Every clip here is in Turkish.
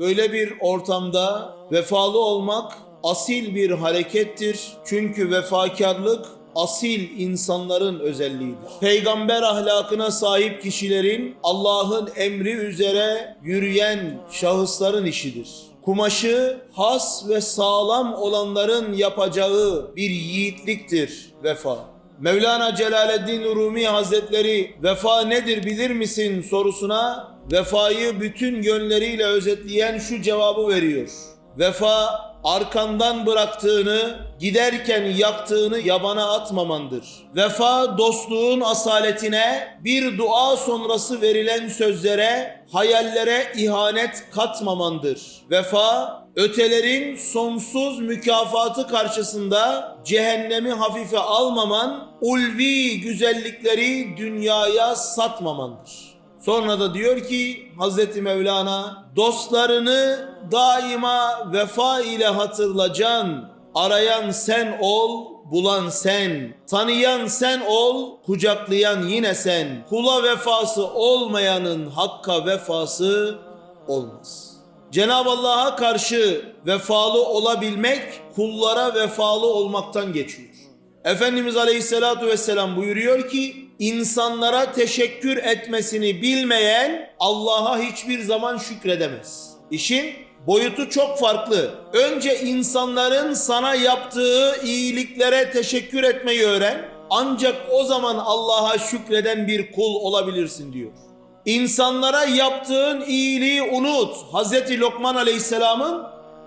Böyle bir ortamda vefalı olmak asil bir harekettir. Çünkü vefakarlık asil insanların özelliğidir. Peygamber ahlakına sahip kişilerin Allah'ın emri üzere yürüyen şahısların işidir. Kumaşı has ve sağlam olanların yapacağı bir yiğitliktir vefa. Mevlana Celaleddin Rumi Hazretleri vefa nedir bilir misin sorusuna vefayı bütün yönleriyle özetleyen şu cevabı veriyor. Vefa arkandan bıraktığını, giderken yaktığını yabana atmamandır. Vefa dostluğun asaletine, bir dua sonrası verilen sözlere, hayallere ihanet katmamandır. Vefa ötelerin sonsuz mükafatı karşısında cehennemi hafife almaman, ulvi güzellikleri dünyaya satmamandır. Sonra da diyor ki Hazreti Mevlana dostlarını daima vefa ile hatırlacan arayan sen ol bulan sen tanıyan sen ol kucaklayan yine sen kula vefası olmayanın hakka vefası olmaz. Cenab-ı Allah'a karşı vefalı olabilmek kullara vefalı olmaktan geçiyor. Efendimiz Aleyhisselatü Vesselam buyuruyor ki insanlara teşekkür etmesini bilmeyen Allah'a hiçbir zaman şükredemez. İşin boyutu çok farklı. Önce insanların sana yaptığı iyiliklere teşekkür etmeyi öğren. Ancak o zaman Allah'a şükreden bir kul olabilirsin diyor. İnsanlara yaptığın iyiliği unut. Hazreti Lokman Aleyhisselam'ın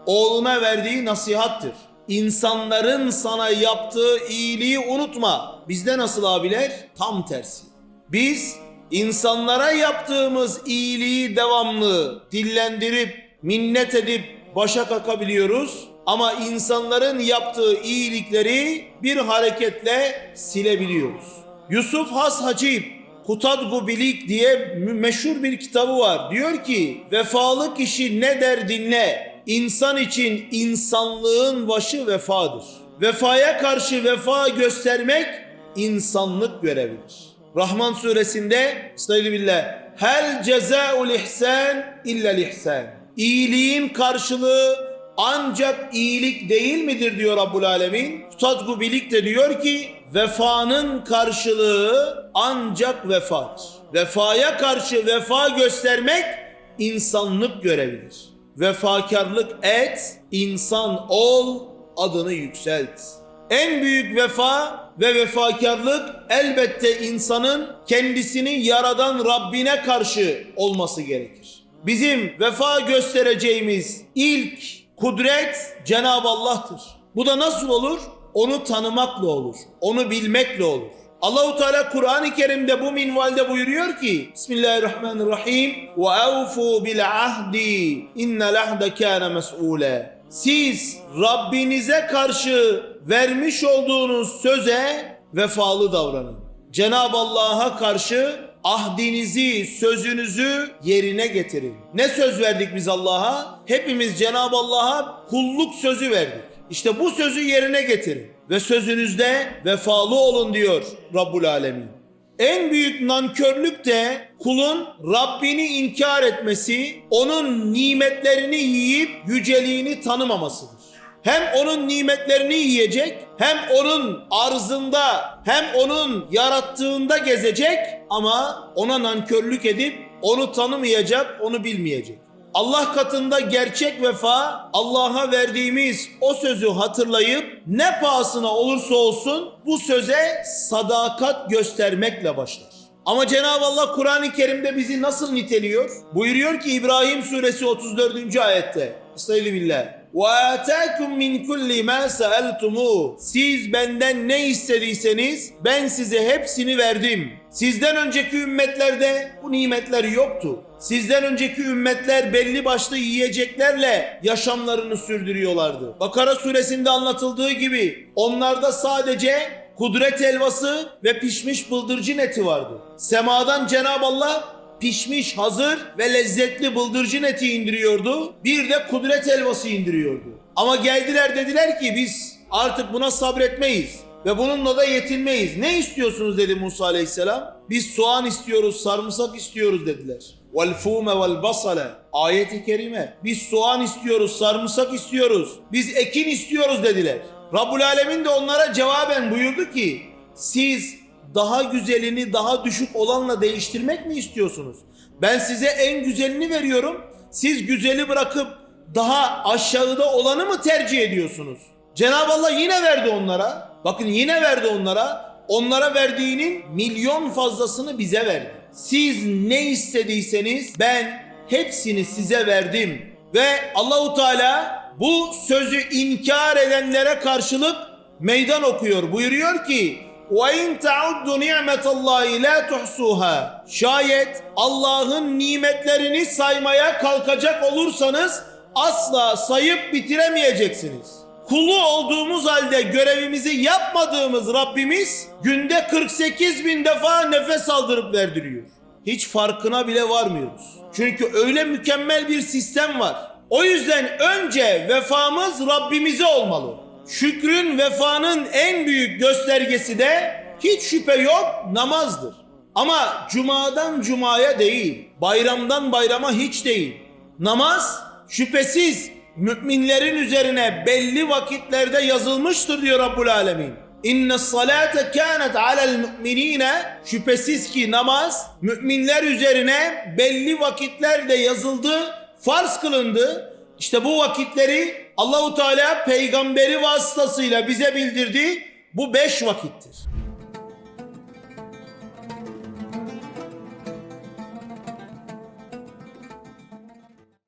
oğluna verdiği nasihattır. İnsanların sana yaptığı iyiliği unutma. Bizde nasıl abiler? Tam tersi. Biz insanlara yaptığımız iyiliği devamlı dillendirip, minnet edip başa kakabiliyoruz. Ama insanların yaptığı iyilikleri bir hareketle silebiliyoruz. Yusuf Has Hacip Kutadgu Bilik diye meşhur bir kitabı var. Diyor ki vefalı kişi ne der dinle. İnsan için insanlığın başı vefadır. Vefaya karşı vefa göstermek insanlık görevidir. Rahman suresinde Estağfirullah. Hel cezaul ihsan illa ihsan. İyiliğin karşılığı ancak iyilik değil midir diyor Rabbul Alemin. Tutadgu Bilik de diyor ki vefanın karşılığı ancak vefadır. Vefaya karşı vefa göstermek insanlık görevidir. Vefakarlık et, insan ol, adını yükselt. En büyük vefa ve vefakarlık elbette insanın kendisini yaradan Rabbine karşı olması gerekir. Bizim vefa göstereceğimiz ilk kudret Cenab-ı Allah'tır. Bu da nasıl olur? Onu tanımakla olur. Onu bilmekle olur. Allahu Teala Kur'an-ı Kerim'de bu minvalde buyuruyor ki Bismillahirrahmanirrahim ve evfu bil ahdi innel ahde kana mes'ule. Siz Rabbinize karşı vermiş olduğunuz söze vefalı davranın. Cenab-ı Allah'a karşı ahdinizi, sözünüzü yerine getirin. Ne söz verdik biz Allah'a? Hepimiz Cenab-ı Allah'a kulluk sözü verdik. İşte bu sözü yerine getirin ve sözünüzde vefalı olun diyor Rabbul Alemin. En büyük nankörlük de kulun Rabbini inkar etmesi, onun nimetlerini yiyip yüceliğini tanımamasıdır. Hem onun nimetlerini yiyecek, hem onun arzında, hem onun yarattığında gezecek ama ona nankörlük edip onu tanımayacak, onu bilmeyecek. Allah katında gerçek vefa Allah'a verdiğimiz o sözü hatırlayıp ne pahasına olursa olsun bu söze sadakat göstermekle başlar. Ama Cenab-ı Allah Kur'an-ı Kerim'de bizi nasıl niteliyor? Buyuruyor ki İbrahim suresi 34. ayette. Estağfirullah. وَاَتَاكُمْ مِنْ كُلِّ مَا سَأَلْتُمُوا Siz benden ne istediyseniz ben size hepsini verdim. Sizden önceki ümmetlerde bu nimetler yoktu. Sizden önceki ümmetler belli başlı yiyeceklerle yaşamlarını sürdürüyorlardı. Bakara suresinde anlatıldığı gibi onlarda sadece kudret helvası ve pişmiş bıldırcın eti vardı. Semadan Cenab-ı Allah pişmiş, hazır ve lezzetli bıldırcın eti indiriyordu. Bir de kudret helvası indiriyordu. Ama geldiler dediler ki biz artık buna sabretmeyiz ve bununla da yetinmeyiz. Ne istiyorsunuz dedi Musa Aleyhisselam. Biz soğan istiyoruz, sarımsak istiyoruz dediler. vel basale. Ayet-i kerime. Biz soğan istiyoruz, sarımsak istiyoruz. Biz ekin istiyoruz dediler. Rabbul Alemin de onlara cevaben buyurdu ki siz daha güzelini daha düşük olanla değiştirmek mi istiyorsunuz? Ben size en güzelini veriyorum. Siz güzeli bırakıp daha aşağıda olanı mı tercih ediyorsunuz? Cenab-ı Allah yine verdi onlara. Bakın yine verdi onlara. Onlara verdiğinin milyon fazlasını bize verdi. Siz ne istediyseniz ben hepsini size verdim. Ve Allahu Teala bu sözü inkar edenlere karşılık meydan okuyor. Buyuruyor ki وَاِنْ تَعُدُّ نِعْمَةَ اللّٰهِ لَا تُحْسُوهَا Şayet Allah'ın nimetlerini saymaya kalkacak olursanız asla sayıp bitiremeyeceksiniz. Kulu olduğumuz halde görevimizi yapmadığımız Rabbimiz günde 48 bin defa nefes aldırıp verdiriyor. Hiç farkına bile varmıyoruz. Çünkü öyle mükemmel bir sistem var. O yüzden önce vefamız Rabbimize olmalı. Şükrün vefanın en büyük göstergesi de hiç şüphe yok namazdır. Ama cumadan cumaya değil, bayramdan bayrama hiç değil. Namaz şüphesiz müminlerin üzerine belli vakitlerde yazılmıştır diyor Rabbul Alemin. İnne salate kânet alel müminine şüphesiz ki namaz müminler üzerine belli vakitlerde yazıldı, farz kılındı. İşte bu vakitleri Allahu Teala peygamberi vasıtasıyla bize bildirdi. Bu beş vakittir.